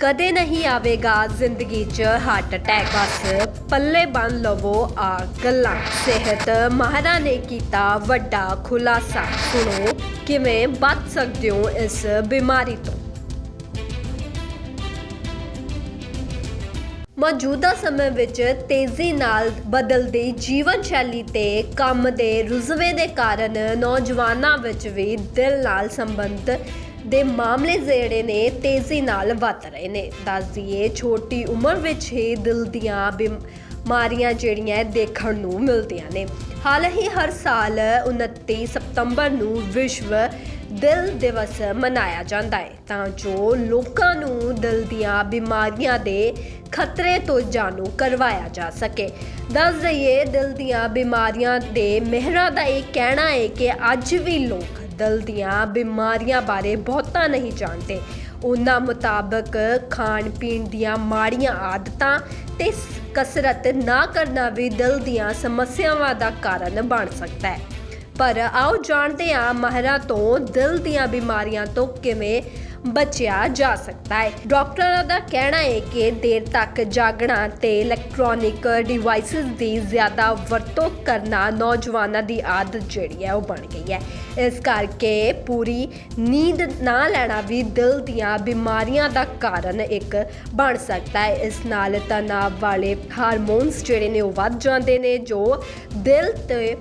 ਕਦੇ ਨਹੀਂ ਆਵੇਗਾ ਜ਼ਿੰਦਗੀ 'ਚ ਹਾਰਟ ਅਟੈਕ ਬਸ ਪੱਲੇ ਬੰਨ ਲਵੋ ਆ ਗੱਲਾਂ। ਸਿਹਤ ਮਾਹਰਾਂ ਨੇ ਕੀਤਾ ਵੱਡਾ ਖੁਲਾਸਾ। ਸੁਣੋ, ਕਿਵੇਂ ਬਚ ਸਕਦੇ ਹੋ ਇਸ ਬਿਮਾਰੀ ਤੋਂ? ਮੌਜੂਦਾ ਸਮੇਂ ਵਿੱਚ ਤੇਜ਼ੀ ਨਾਲ ਬਦਲਦੀ ਜੀਵਨ ਸ਼ੈਲੀ ਤੇ ਕੰਮ ਦੇ ਰੁਝੇਵੇਂ ਦੇ ਕਾਰਨ ਨੌਜਵਾਨਾਂ ਵਿੱਚ ਵੀ ਦਿਲ ਨਾਲ ਸੰਬੰਧ ਦੇ ਮਾਮਲੇ ਜਿਹੜੇ ਨੇ ਤੇਜ਼ੀ ਨਾਲ ਵੱਧ ਰਹੇ ਨੇ। ਦੱਸ ਦਈਏ, ਛੋਟੀ ਉਮਰ ਵਿੱਚ ਹੀ ਦਿਲ ਦੀਆਂ ਬਿਮਾਰੀਆਂ ਜਿਹੜੀਆਂ ਦੇਖਣ ਨੂੰ ਮਿਲਦੀਆਂ ਨੇ। ਹਾਲ ਹੀ ਹਰ ਸਾਲ 29 ਸਤੰਬਰ ਨੂੰ ਵਿਸ਼ਵ ਦਿਲ ਦਿਵਸ ਮਨਾਇਆ ਜਾਂਦਾ ਹੈ। ਤਾਂ ਜੋ ਲੋਕਾਂ ਨੂੰ ਦਿਲ ਦੀਆਂ ਬਿਮਾਰੀਆਂ ਦੇ ਖਤਰੇ ਤੋਂ ਜਾਣੂ ਕਰਵਾਇਆ ਜਾ ਸਕੇ। ਦੱਸ ਦਈਏ, ਦਿਲ ਦੀਆਂ ਬਿਮਾਰੀਆਂ ਦੇ ਮਹਿਰਾਂ ਦਾ ਇਹ ਕਹਿਣਾ ਹੈ ਕਿ ਅੱਜ ਵੀ ਲੋਕ ਦਿਲ ਦੀਆਂ ਬਿਮਾਰੀਆਂ ਬਾਰੇ ਬਹੁਤਾ ਨਹੀਂ ਜਾਣਦੇ। ਉਹਨਾਂ ਮੁਤਾਬਕ ਖਾਣ ਪੀਣ ਦੀਆਂ ਮਾੜੀਆਂ ਆਦਤਾਂ ਤੇ ਕਸਰਤ ਨਾ ਕਰਨਾ ਵੀ ਦਿਲ ਦੀਆਂ ਸਮੱਸਿਆਵਾਂ ਦਾ ਕਾਰਨ ਬਣ ਸਕਦਾ ਹੈ। ਪਰ ਆਓ ਜਾਣਦੇ ਹਾਂ ਮਾਹਰਾਂ ਤੋਂ ਦਿਲ ਦੀਆਂ ਬਿਮਾਰੀਆਂ ਤੋਂ ਕਿਵੇਂ ਬਚਿਆ ਜਾ ਸਕਦਾ ਹੈ। ਡਾਕਟਰਾਂ ਦਾ ਕਹਿਣਾ ਹੈ ਕਿ ਦੇਰ ਤੱਕ ਜਾਗਣਾ ਤੇ ਇਲੈਕਟ੍ਰੋਨਿਕ ਡਿਵਾਈਸਸ ਦੀ ਜ਼ਿਆਦਾ ਵਰਤੋਂ ਕਰਨਾ ਨੌਜਵਾਨਾਂ ਦੀ ਆਦਤ ਜਿਹੜੀ ਹੈ ਉਹ ਬਣ ਗਈ ਹੈ। ਇਸ ਕਰਕੇ ਪੂਰੀ ਨੀਂਦ ਨਾ ਲੈਣਾ ਵੀ ਦਿਲ ਦੀਆਂ ਬਿਮਾਰੀਆਂ ਦਾ ਕਾਰਨ ਇੱਕ ਬਣ ਸਕਦਾ ਹੈ। ਇਸ ਨਾਲ ਤਣਾਅ ਵਾਲੇ ਹਾਰਮੋਨਸ ਜਿਹੜੇ ਨੇ ਉਹ ਵੱਧ ਜਾਂਦੇ ਨੇ ਜੋ ਦਿਲ ਤੇ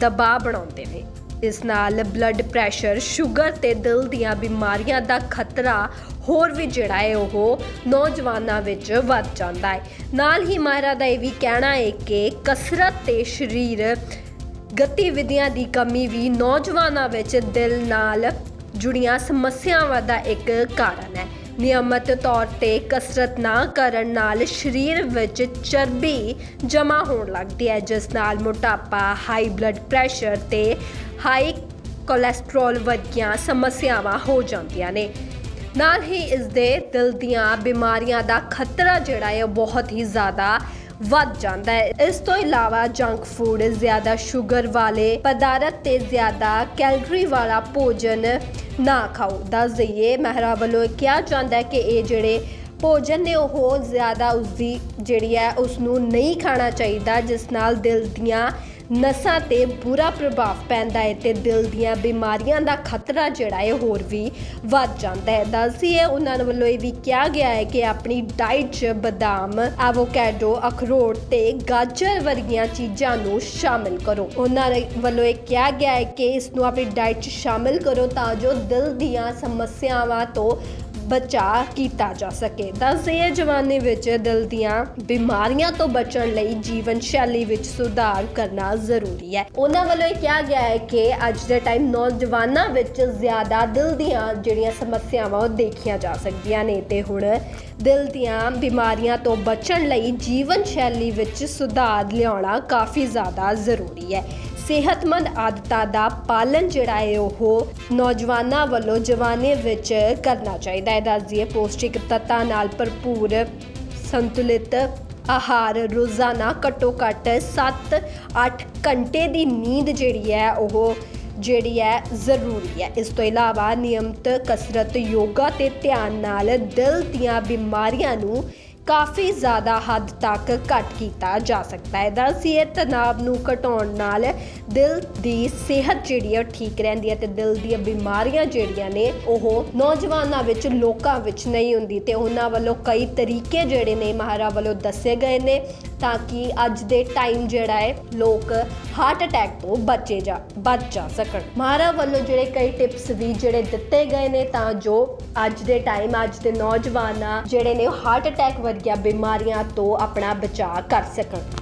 ਦਬਾਅ ਬਣਾਉਂਦੇ ਨੇ। ਇਸ ਨਾਲ ਬਲੱਡ ਪ੍ਰੈਸ਼ਰ ਸ਼ੂਗਰ ਤੇ ਦਿਲ ਦੀਆਂ ਬਿਮਾਰੀਆਂ ਦਾ ਖਤਰਾ ਹੋਰ ਵੀ ਜਿਹੜਾ ਹੈ, ਉਹ ਨੌਜਵਾਨਾਂ ਵਿੱਚ ਵੱਧ ਜਾਂਦਾ ਹੈ। ਨਾਲ ਹੀ ਮਾਹਰਾਂ ਦਾ ਇਹ ਵੀ ਕਹਿਣਾ ਹੈ ਕਿ ਕਸਰਤ ਤੇ ਸਰੀਰ ਗਤੀਵਿਧੀਆਂ ਦੀ ਕਮੀ ਵੀ ਨੌਜਵਾਨਾਂ ਵਿੱਚ ਦਿਲ ਨਾਲ ਜੁੜੀਆਂ ਸਮੱਸਿਆਵਾਂ ਦਾ ਇੱਕ ਕਾਰਨ ਹੈ। ਨਿਯਮਤ ਤੌਰ ਤੇ ਕਸਰਤ ਨਾ ਕਰਨ ਨਾਲ ਸਰੀਰ ਵਿੱਚ ਚਰਬੀ ਜਮ੍ਹਾਂ ਹੋਣ ਲੱਗਦੀ ਹੈ, ਜਿਸ ਨਾਲ ਮੋਟਾਪਾ ਹਾਈ ਬਲੱਡ ਪ੍ਰੈਸ਼ਰ ਤੇ ਹਾਈ ਕੋਲੇਸਟ੍ਰੋਲ ਵਰਗੀਆਂ ਸਮੱਸਿਆਵਾਂ ਹੋ ਜਾਂਦੀਆਂ ਨੇ। ਨਾਲ ਹੀ ਇਸ ਦੇ ਦਿਲ ਦੀਆਂ ਬਿਮਾਰੀਆਂ ਦਾ ਖਤਰਾ ਜਿਹੜਾ ਹੈ, ਉਹ ਬਹੁਤ ਹੀ ਜ਼ਿਆਦਾ ਵੱਧ ਜਾਂਦਾ ਹੈ। ਇਸ ਤੋਂ ਇਲਾਵਾ ਜੰਕ ਫੂਡ ਜ਼ਿਆਦਾ ਸ਼ੂਗਰ ਵਾਲੇ ਪਦਾਰਥ ਤੇ ਜ਼ਿਆਦਾ ਕੈਲਰੀ ਵਾਲਾ ਭੋਜਨ ਨਾ ਖਾਓ। ਦੱਸ ਦਈਏ, ਮਹਿਰਾ ਵੱਲੋਂ ਕਿਹਾ ਜਾਂਦਾ ਹੈ ਕਿ ਇਹ ਜਿਹੜੇ ਭੋਜਨ ਨੇ, ਉਹ ਜ਼ਿਆਦਾ ਉਸਦੀ ਜਿਹੜੀ ਹੈ ਉਸ ਨੂੰ ਨਹੀਂ ਖਾਣਾ ਚਾਹੀਦਾ, ਜਿਸ ਨਾਲ ਦਿਲ ਦੀਆਂ ਨਸਾਂ ਤੇ ਬੁਰਾ ਪ੍ਰਭਾਵ ਪੈਂਦਾ ਹੈ ਤੇ ਦਿਲ ਦੀਆਂ ਬਿਮਾਰੀਆਂ ਦਾ ਖਤਰਾ ਜਿਹੜਾ ਹੈ ਹੋਰ ਵੀ ਵੱਧ ਜਾਂਦਾ ਹੈ। ਦੱਸਦੀ ਹੈ, ਉਹਨਾਂ ਵੱਲੋਂ ਇਹ ਵੀ ਕਿਹਾ ਗਿਆ ਹੈ ਕਿ ਆਪਣੀ ਡਾਈਟ 'ਚ ਬਦਾਮ ਐਵੋਕੈਡੋ ਅਖਰੋਟ ਤੇ ਗਾਜਰ ਵਰਗੀਆਂ ਚੀਜ਼ਾਂ ਨੂੰ ਸ਼ਾਮਿਲ ਕਰੋ। ਉਹਨਾਂ ਵੱਲੋਂ ਇਹ ਕਿਹਾ ਗਿਆ ਹੈ ਕਿ ਇਸ ਨੂੰ ਆਪਣੀ ਡਾਈਟ 'ਚ ਸ਼ਾਮਿਲ ਕਰੋ ਤਾਂ ਜੋ ਦਿਲ ਦੀਆਂ ਸਮੱਸਿਆਵਾਂ ਤੋਂ ਬਚਾਅ ਕੀਤਾ ਜਾ ਸਕੇ। ਦੱਸਦੇ ਇਹ ਜਵਾਨੀ ਵਿੱਚ ਦਿਲ ਦੀਆਂ ਬਿਮਾਰੀਆਂ ਤੋਂ ਬਚਣ ਲਈ ਜੀਵਨ ਸ਼ੈਲੀ ਵਿੱਚ ਸੁਧਾਰ ਕਰਨਾ ਜ਼ਰੂਰੀ ਹੈ। ਉਹਨਾਂ ਵੱਲੋਂ ਇਹ ਕਿਹਾ ਗਿਆ ਹੈ ਕਿ ਅੱਜ ਦੇ ਟਾਈਮ ਨੌਜਵਾਨਾਂ ਵਿੱਚ ਜ਼ਿਆਦਾ ਦਿਲ ਦੀਆਂ ਜਿਹੜੀਆਂ ਸਮੱਸਿਆਵਾਂ, ਉਹ ਦੇਖੀਆਂ ਜਾ ਸਕਦੀਆਂ ਨੇ ਤੇ ਹੁਣ ਦਿਲ ਦੀਆਂ ਬਿਮਾਰੀਆਂ ਤੋਂ ਬਚਣ ਲਈ ਜੀਵਨ ਸ਼ੈਲੀ ਵਿੱਚ ਸੁਧਾਰ ਲਿਆਉਣਾ ਕਾਫੀ ਜ਼ਿਆਦਾ ਜ਼ਰੂਰੀ ਹੈ। ਸਿਹਤਮੰਦ ਆਦਤਾਂ ਦਾ ਪਾਲਣ ਜਿਹੜਾ ਹੈ ਉਹ ਨੌਜਵਾਨਾਂ ਵੱਲੋਂ ਜਵਾਨੇ ਵਿੱਚ ਕਰਨਾ ਚਾਹੀਦਾ ਹੈ। ਦੱਸ ਪੌਸ਼ਟਿਕ ਤੱਤਾਂ ਨਾਲ ਭਰਪੂਰ ਸੰਤੁਲਿਤ ਆਹਾਰ ਰੋਜ਼ਾਨਾ ਘੱਟੋ ਘੱਟ 7-8 ਘੰਟੇ ਦੀ ਨੀਂਦ ਜਿਹੜੀ ਹੈ ਉਹ ਜਿਹੜੀ ਹੈ ਜ਼ਰੂਰੀ ਹੈ। ਇਸ ਤੋਂ ਇਲਾਵਾ ਨਿਯਮਤ ਕਸਰਤ, ਯੋਗਾ ਤੇ ਧਿਆਨ ਨਾਲ ਦਿਲ ਦੀਆਂ ਬਿਮਾਰੀਆਂ ਨੂੰ ਕਾਫੀ ਜ਼ਿਆਦਾ ਹੱਦ ਤੱਕ ਘੱਟ ਕੀਤਾ ਜਾ ਸਕਦਾ ਹੈ। ਦਰਅਸਲ ਤਣਾਅ ਨੂੰ ਘਟਾਉਣ ਨਾਲ ਦਿਲ ਦੀ ਸਿਹਤ ਜਿਹੜੀ ਹੈ ਉਹ ਠੀਕ ਰਹਿੰਦੀ ਹੈ ਤੇ ਦਿਲ ਦੀਆਂ ਬਿਮਾਰੀਆਂ ਜਿਹੜੀਆਂ ਨੇ ਉਹ ਨੌਜਵਾਨਾਂ ਵਿੱਚ, ਲੋਕਾਂ ਵਿੱਚ ਨਹੀਂ ਹੁੰਦੀ ਤੇ ਉਹਨਾਂ ਵੱਲੋਂ ਕਈ ਤਰੀਕੇ ਜਿਹੜੇ ਨੇ ਮਹਾਰਾ ਵੱਲੋਂ ਦੱਸੇ ਗਏ ਨੇ। ਤਾਂ ਕਿ ਅੱਜ ਦੇ ਟਾਈਮ ਜਿਹੜਾ ਹੈ, ਲੋਕ ਹਾਰਟ ਅਟੈਕ ਤੋਂ ਬਚੇ ਜਾ, ਬਚ ਜਾ ਸਕਣ। ਮਹਾਰਾ ਵੱਲੋਂ ਜਿਹੜੇ ਕਈ ਟਿਪਸ ਵੀ ਜਿਹੜੇ ਦਿੱਤੇ ਗਏ ਨੇ ਤਾਂ ਜੋ ਅੱਜ ਦੇ ਟਾਈਮ ਅੱਜ ਦੇ ਨੌਜਵਾਨਾਂ ਜਿਹੜੇ ਨੇ ਉਹ ਹਾਰਟ ਅਟੈਕ ਵਰਗੀਆਂ ਬਿਮਾਰੀਆਂ ਤੋਂ ਆਪਣਾ ਬਚਾਅ ਕਰ ਸਕਣ।